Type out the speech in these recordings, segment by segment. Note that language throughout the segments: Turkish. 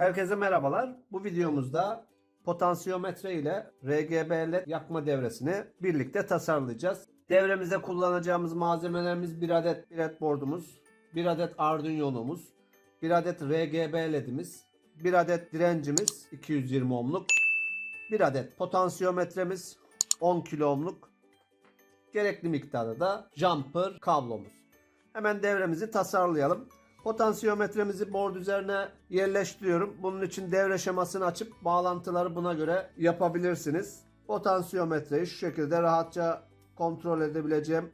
Herkese merhabalar. Bu videomuzda potansiyometre ile RGB led yakma devresini birlikte tasarlayacağız. Devremize kullanacağımız malzemelerimiz bir adet breadboardumuz, bir adet Arduino'muz, bir adet RGB ledimiz, bir adet direncimiz 220 ohmluk, bir adet potansiyometremiz 10 kilo ohmluk, gerekli miktarda da jumper kablomuz. Hemen devremizi tasarlayalım. Potansiyometremizi board üzerine yerleştiriyorum. Bunun için devre şemasını açıp bağlantıları buna göre yapabilirsiniz. Potansiyometreyi şu şekilde rahatça kontrol edebileceğim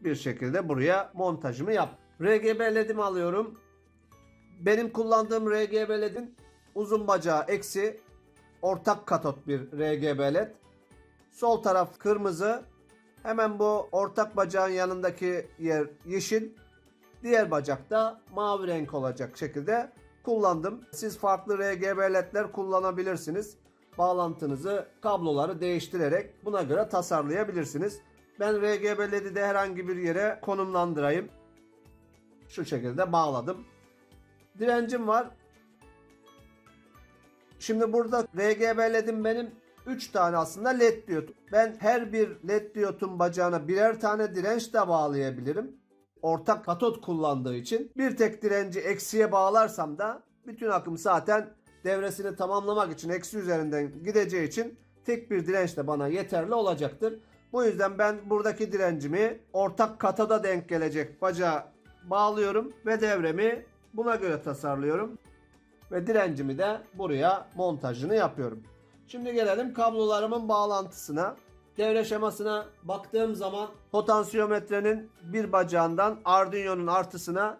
bir şekilde buraya montajımı yap. RGB ledimi alıyorum. Benim kullandığım RGB ledin uzun bacağı eksi ortak katot bir RGB led. Sol taraf kırmızı. Hemen bu ortak bacağın yanındaki yer yeşil. Diğer bacakta mavi renk olacak şekilde kullandım. Siz farklı RGB ledler kullanabilirsiniz. Bağlantınızı, kabloları değiştirerek buna göre tasarlayabilirsiniz. Ben RGB ledi de herhangi bir yere konumlandırayım. Şu şekilde bağladım. Direncim var. Şimdi burada RGB ledim benim 3 tane aslında led diyot. Ben her bir led diyotun bacağına birer tane direnç de bağlayabilirim. Ortak katot kullandığı için bir tek direnci eksiye bağlarsam da bütün akım zaten devresini tamamlamak için eksi üzerinden gideceği için tek bir direnç de bana yeterli olacaktır. Bu yüzden ben buradaki direncimi ortak katoda denk gelecek bacağa bağlıyorum ve devremi buna göre tasarlıyorum ve direncimi de buraya montajını yapıyorum. Şimdi gelelim kablolarımın bağlantısına. Devre şemasına baktığım zaman potansiyometrenin bir bacağından Arduino'nun artısına,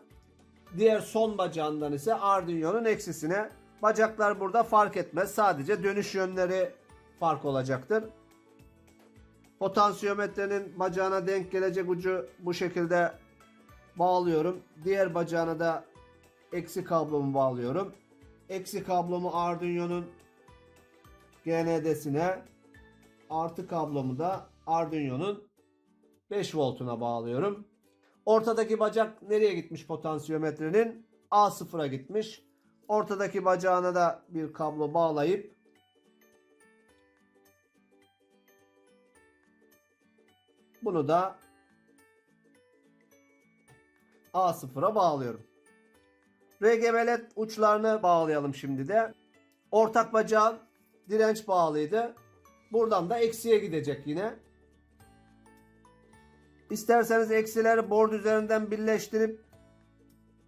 diğer son bacağından ise Arduino'nun eksisine. Bacaklar burada fark etmez. Sadece dönüş yönleri fark olacaktır. Potansiyometrenin bacağına denk gelecek ucu bu şekilde bağlıyorum. Diğer bacağına da eksi kablomu bağlıyorum. Eksi kablomu Arduino'nun GND'sine artı kablomu da Arduino'nun 5 voltuna bağlıyorum. Ortadaki bacak nereye gitmiş potansiyometrenin? A0'a gitmiş. Ortadaki bacağına da bir kablo bağlayıp bunu da A0'a bağlıyorum. RGB led uçlarını bağlayalım şimdi de. Ortak bacağın direnç bağlıydı. Buradan da eksiye gidecek yine. İsterseniz eksileri board üzerinden birleştirip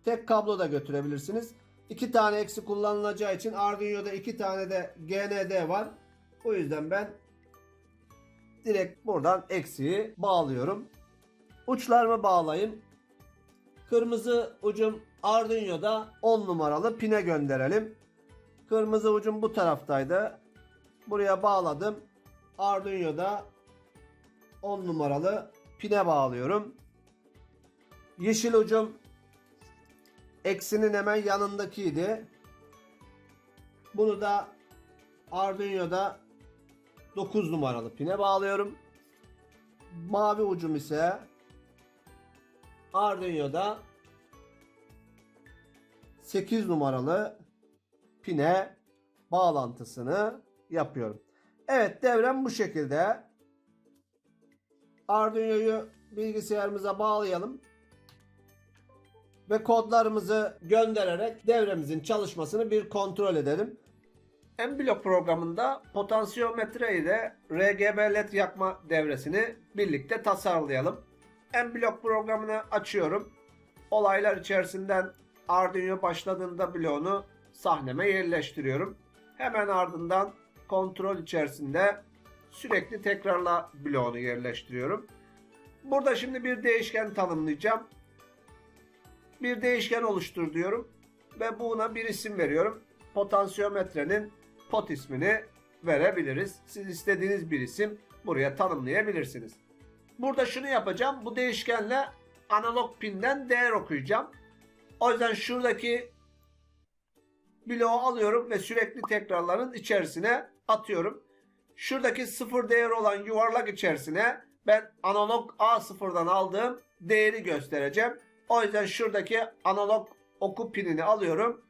tek kablo da götürebilirsiniz. İki tane eksi kullanılacağı için Arduino'da iki tane de GND var. O yüzden ben direkt buradan eksiği bağlıyorum. Uçlarımı bağlayayım. Kırmızı ucum Arduino'da 10 numaralı pine gönderelim. Kırmızı ucum bu taraftaydı. Buraya bağladım. Arduino'da 10 numaralı pine bağlıyorum. Yeşil ucum eksinin hemen yanındakiydi. Bunu da Arduino'da 9 numaralı pine bağlıyorum. Mavi ucum ise Arduino'da 8 numaralı pine bağlantısını yapıyorum. Evet devrem bu şekilde. Arduino'yu bilgisayarımıza bağlayalım. Ve kodlarımızı göndererek devremizin çalışmasını bir kontrol edelim. M-Block programında potansiyometre ile RGB led yakma devresini birlikte tasarlayalım. M-Block programını açıyorum. Olaylar içerisinden Arduino başladığında bloğunu sahneme yerleştiriyorum. Hemen ardından kontrol içerisinde sürekli tekrarla bloğunu yerleştiriyorum. Burada şimdi bir değişken tanımlayacağım. Bir değişken oluştur diyorum ve buna bir isim veriyorum. Potansiyometrenin pot ismini verebiliriz. Siz istediğiniz bir isim buraya tanımlayabilirsiniz. Burada şunu yapacağım. Bu değişkenle analog pinden değer okuyacağım. O yüzden şuradaki bloğu alıyorum ve sürekli tekrarların içerisine atıyorum. Şuradaki sıfır değer olan yuvarlak içerisine ben analog A0'dan aldığım değeri göstereceğim. O yüzden şuradaki analog oku pinini alıyorum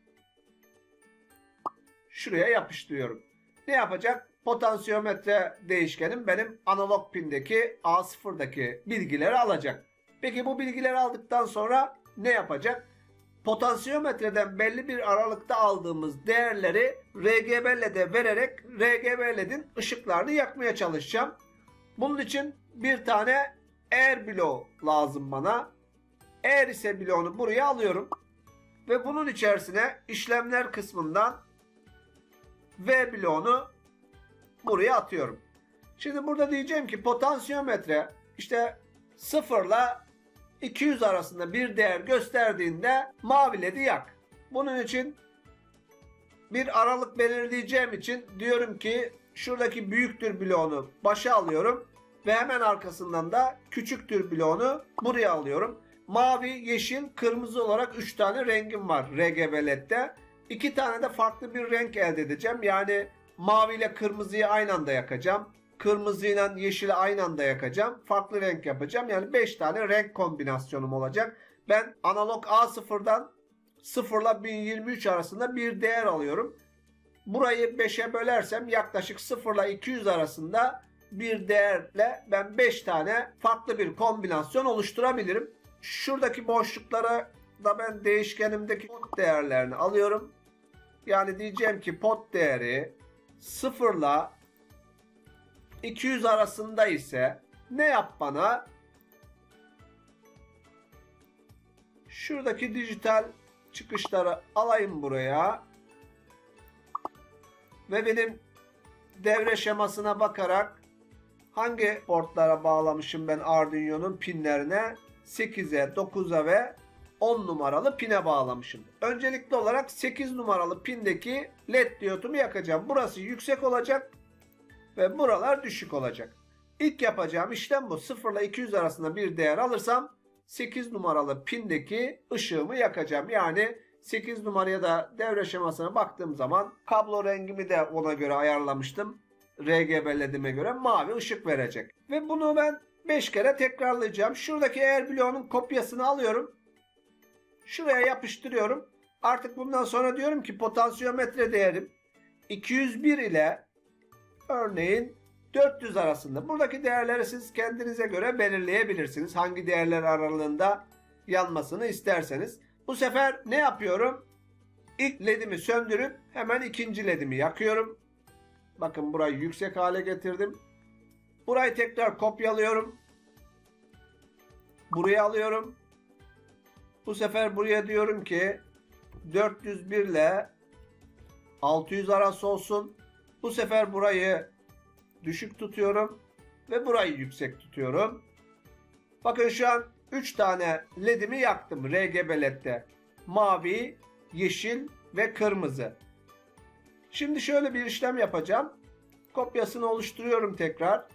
şuraya yapıştırıyorum. Ne yapacak? Potansiyometre değişkenim benim analog pindeki A0'daki bilgileri alacak. Peki bu bilgileri aldıktan sonra ne yapacak? Potansiyometreden belli bir aralıkta aldığımız değerleri RGB LED'e vererek RGB LED'in ışıklarını yakmaya çalışacağım. Bunun için bir tane Air bloğu lazım bana. Air ise bloğunu buraya alıyorum. Ve bunun içerisine işlemler kısmından V bloğunu buraya atıyorum. Şimdi burada diyeceğim ki potansiyometre işte 0 ile 200 arasında bir değer gösterdiğinde mavi ledi yak. Bunun için bir aralık belirleyeceğim için diyorum ki şuradaki büyüktür bloğunu başa alıyorum ve hemen arkasından da küçüktür bloğunu buraya alıyorum. Mavi, yeşil, kırmızı olarak 3 tane rengim var RGB LED'de. 2 tane de farklı bir renk elde edeceğim. Yani mavi ile kırmızıyı aynı anda yakacağım. Kırmızı ile yeşili aynı anda yakacağım. Farklı renk yapacağım. Yani 5 tane renk kombinasyonum olacak. Ben analog A0'dan 0 ile 1023 arasında bir değer alıyorum. Burayı 5'e bölersem yaklaşık 0 ile 200 arasında bir değerle ben 5 tane farklı bir kombinasyon oluşturabilirim. Şuradaki boşluklara da ben değişkenimdeki pot değerlerini alıyorum. Yani diyeceğim ki pot değeri 0 ile 200 arasında ise ne yap bana? Şuradaki dijital çıkışları alayım buraya. Ve benim devre şemasına bakarak hangi portlara bağlamışım ben Arduino'nun pinlerine 8'e, 9'a ve 10 numaralı pine bağlamışım. Öncelikli olarak 8 numaralı pindeki led diyodumu yakacağım. Burası yüksek olacak ve buralar düşük olacak. İlk yapacağım işlem bu. 0 ile 200 arasında bir değer alırsam 8 numaralı pindeki ışığımı yakacağım. Yani 8 numaraya da devre şemasına baktığım zaman kablo rengimi de ona göre ayarlamıştım. RGB ledime göre mavi ışık verecek. Ve bunu ben 5 kere tekrarlayacağım. Şuradaki eğer bloğunun kopyasını alıyorum. Şuraya yapıştırıyorum. Artık bundan sonra diyorum ki potansiyometre değerim 201 ile örneğin 400 arasında. Buradaki değerleri siz kendinize göre belirleyebilirsiniz. Hangi değerler aralığında yanmasını isterseniz. Bu sefer ne yapıyorum? İlk ledimi söndürüp hemen ikinci ledimi yakıyorum. Bakın burayı yüksek hale getirdim. Burayı tekrar kopyalıyorum. Buraya alıyorum. Bu sefer buraya diyorum ki 401 ile 600 arası olsun. Bu sefer burayı düşük tutuyorum ve burayı yüksek tutuyorum. Bakın şu an 3 tane ledimi yaktım RGB ledde. Mavi, yeşil ve kırmızı. Şimdi şöyle bir işlem yapacağım. Kopyasını oluşturuyorum tekrar.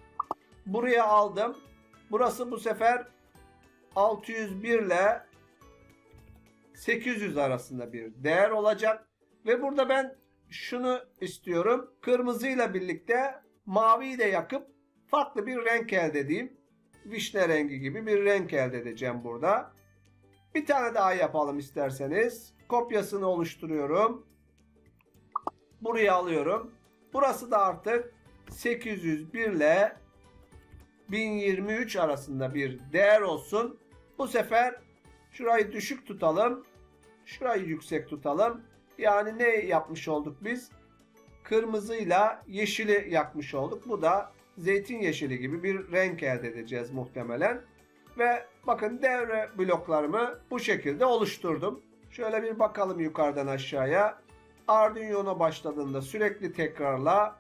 Buraya aldım. Burası bu sefer 601 ile 800 arasında bir değer olacak. Ve burada ben şunu istiyorum. Kırmızıyla birlikte maviyi de yakıp farklı bir renk elde edeyim. Vişne rengi gibi bir renk elde edeceğim burada. Bir tane daha yapalım isterseniz. Kopyasını oluşturuyorum. Buraya alıyorum. Burası da artık 801 ile 1023 arasında bir değer olsun. Bu sefer şurayı düşük tutalım. Şurayı yüksek tutalım. Yani ne yapmış olduk biz? Kırmızıyla yeşili yakmış olduk. Bu da zeytin yeşili gibi bir renk elde edeceğiz muhtemelen. Ve bakın devre bloklarımı bu şekilde oluşturdum. Şöyle bir bakalım yukarıdan aşağıya. Arduino'na başladığında sürekli tekrarla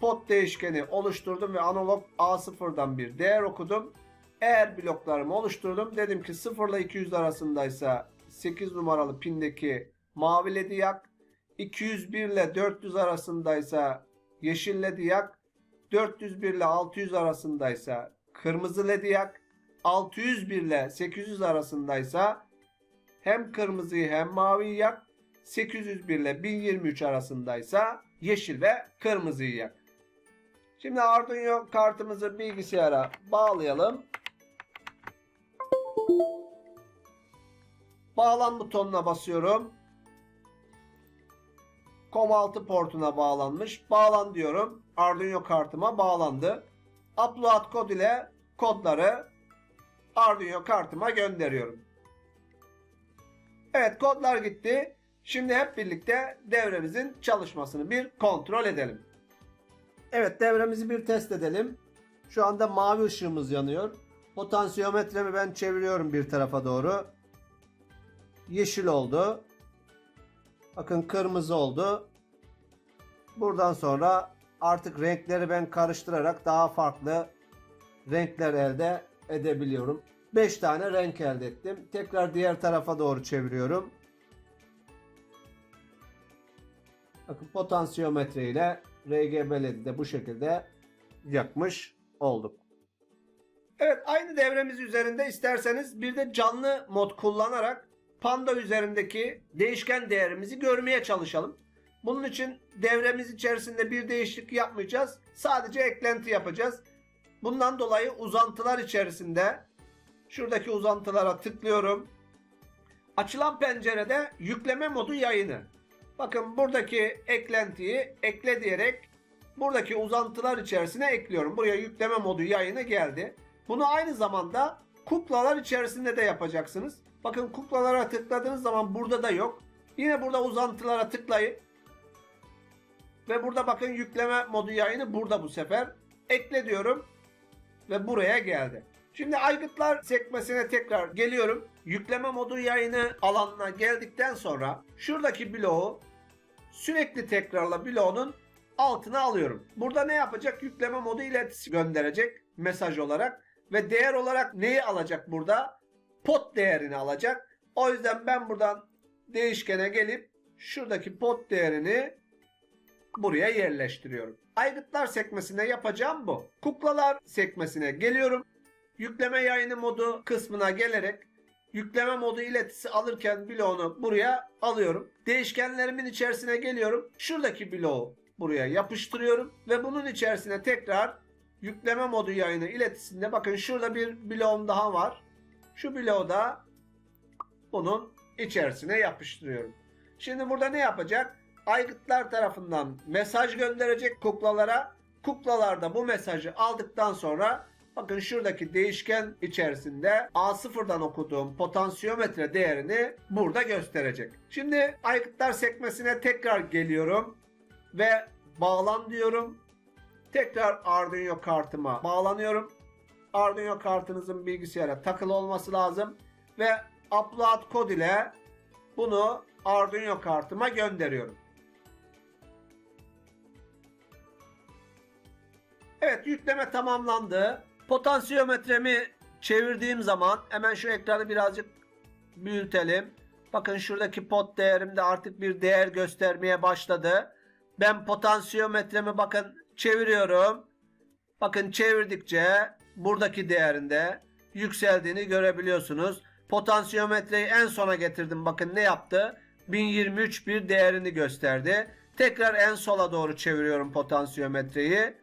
pot değişkeni oluşturdum ve analog A0'dan bir değer okudum. Eğer bloklarımı oluşturdum. Dedim ki 0 ile 200 arasındaysa 8 numaralı pindeki mavi ledi yak. 201 ile 400 arasındaysa yeşil ledi yak. 401 ile 600 arasındaysa kırmızı ledi yak. 601 ile 800 arasındaysa hem kırmızıyı hem maviyi yak. 801 ile 1023 arasındaysa yeşil ve kırmızıyı yak. Şimdi Arduino kartımızı bilgisayara bağlayalım. Bağlan butonuna basıyorum. COM6 portuna bağlanmış. Bağlan diyorum. Arduino kartıma bağlandı. Upload kod ile kodları Arduino kartıma gönderiyorum. Evet kodlar gitti. Şimdi hep birlikte devremizin çalışmasını bir kontrol edelim. Evet devremizi bir test edelim. Şu anda mavi ışığımız yanıyor. Potansiyometremi ben çeviriyorum bir tarafa doğru. Yeşil oldu. Bakın kırmızı oldu. Buradan sonra artık renkleri ben karıştırarak daha farklı renkler elde edebiliyorum. 5 tane renk elde ettim. Tekrar diğer tarafa doğru çeviriyorum. Bakın potansiyometre ile RGB LED'i de bu şekilde yakmış olduk. Evet aynı devremiz üzerinde isterseniz bir de canlı mod kullanarak Panda üzerindeki değişken değerimizi görmeye çalışalım. Bunun için devremiz içerisinde bir değişiklik yapmayacağız. Sadece eklenti yapacağız. Bundan dolayı uzantılar içerisinde şuradaki uzantılara tıklıyorum. Açılan pencerede yükleme modu yayını. Bakın buradaki eklentiyi ekle diyerek buradaki uzantılar içerisine ekliyorum. Buraya yükleme modu yayını geldi. Bunu aynı zamanda kuklalar içerisinde de yapacaksınız. Bakın kuklalara tıkladığınız zaman burada da yok. Yine burada uzantılara tıklayıp ve burada bakın yükleme modu yayını burada bu sefer. Ekle diyorum ve buraya geldi. Şimdi aygıtlar sekmesine tekrar geliyorum. Yükleme modu yayını alanına geldikten sonra şuradaki bloğu sürekli tekrarla bloğunun altına alıyorum. Burada ne yapacak? Yükleme modu iletisi gönderecek mesaj olarak ve değer olarak neyi alacak burada? Pot değerini alacak. O yüzden ben buradan değişkene gelip şuradaki pot değerini buraya yerleştiriyorum. Aygıtlar sekmesine yapacağım bu. Kuklalar sekmesine geliyorum. Yükleme yayını modu kısmına gelerek yükleme modu iletisi alırken bloğunu buraya alıyorum. Değişkenlerimin içerisine geliyorum. Şuradaki bloğu buraya yapıştırıyorum ve bunun içerisine tekrar yükleme modu yayını iletisinde bakın şurada bir bloğum daha var. Şu bloğu da bunun içerisine yapıştırıyorum. Şimdi burada ne yapacak? Aygıtlar tarafından mesaj gönderecek kuklalara. Kuklalar da bu mesajı aldıktan sonra bakın şuradaki değişken içerisinde A0'dan okuduğum potansiyometre değerini burada gösterecek. Şimdi aygıtlar sekmesine tekrar geliyorum ve bağlan diyorum. Tekrar Arduino kartıma bağlanıyorum. Arduino kartınızın bilgisayara takılı olması lazım ve upload kod ile bunu Arduino kartıma gönderiyorum. Evet yükleme tamamlandı. Potansiyometremi çevirdiğim zaman hemen şu ekranı birazcık büyütelim. Bakın şuradaki pot değerimde artık bir değer göstermeye başladı. Ben potansiyometremi bakın çeviriyorum. Bakın çevirdikçe buradaki değerinde yükseldiğini görebiliyorsunuz. Potansiyometreyi en sona getirdim. Bakın ne yaptı? 1023 bir değerini gösterdi. Tekrar en sola doğru çeviriyorum potansiyometreyi.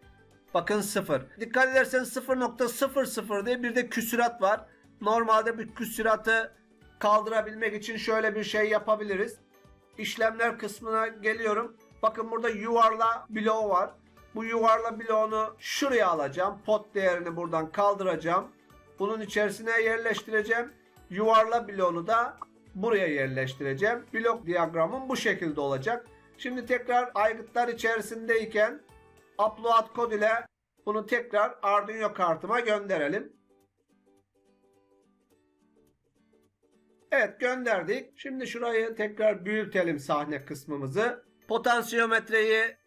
Bakın 0. Dikkat ederseniz 0.00 diye bir de küsürat var. Normalde bir küsüratı kaldırabilmek için şöyle bir şey yapabiliriz. İşlemler kısmına geliyorum. Bakın burada yuvarla bloğu var. Bu yuvarla bloğunu şuraya alacağım. Pot değerini buradan kaldıracağım. Bunun içerisine yerleştireceğim. Yuvarla bloğunu da buraya yerleştireceğim. Blok diyagramım bu şekilde olacak. Şimdi tekrar aygıtlar içerisindeyken upload kod ile bunu tekrar Arduino kartıma gönderelim. Evet gönderdik. Şimdi şurayı tekrar büyütelim sahne kısmımızı. Potansiyometreyi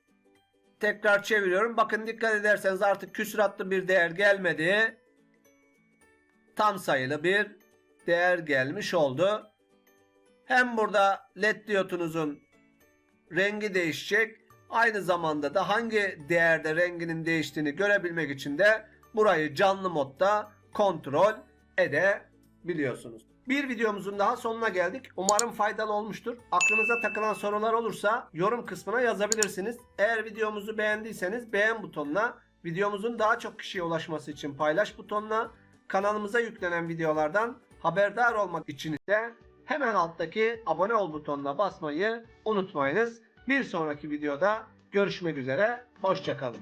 tekrar çeviriyorum. Bakın dikkat ederseniz artık küsuratlı bir değer gelmedi. Tam sayılı bir değer gelmiş oldu. Hem burada led diyotunuzun rengi değişecek. Aynı zamanda da hangi değerde renginin değiştiğini görebilmek için de burayı canlı modda kontrol edebiliyorsunuz. Bir videomuzun daha sonuna geldik. Umarım faydalı olmuştur. Aklınıza takılan sorular olursa yorum kısmına yazabilirsiniz. Eğer videomuzu beğendiyseniz beğen butonuna, videomuzun daha çok kişiye ulaşması için paylaş butonuna, kanalımıza yüklenen videolardan haberdar olmak için de hemen alttaki abone ol butonuna basmayı unutmayınız. Bir sonraki videoda görüşmek üzere. Hoşçakalın.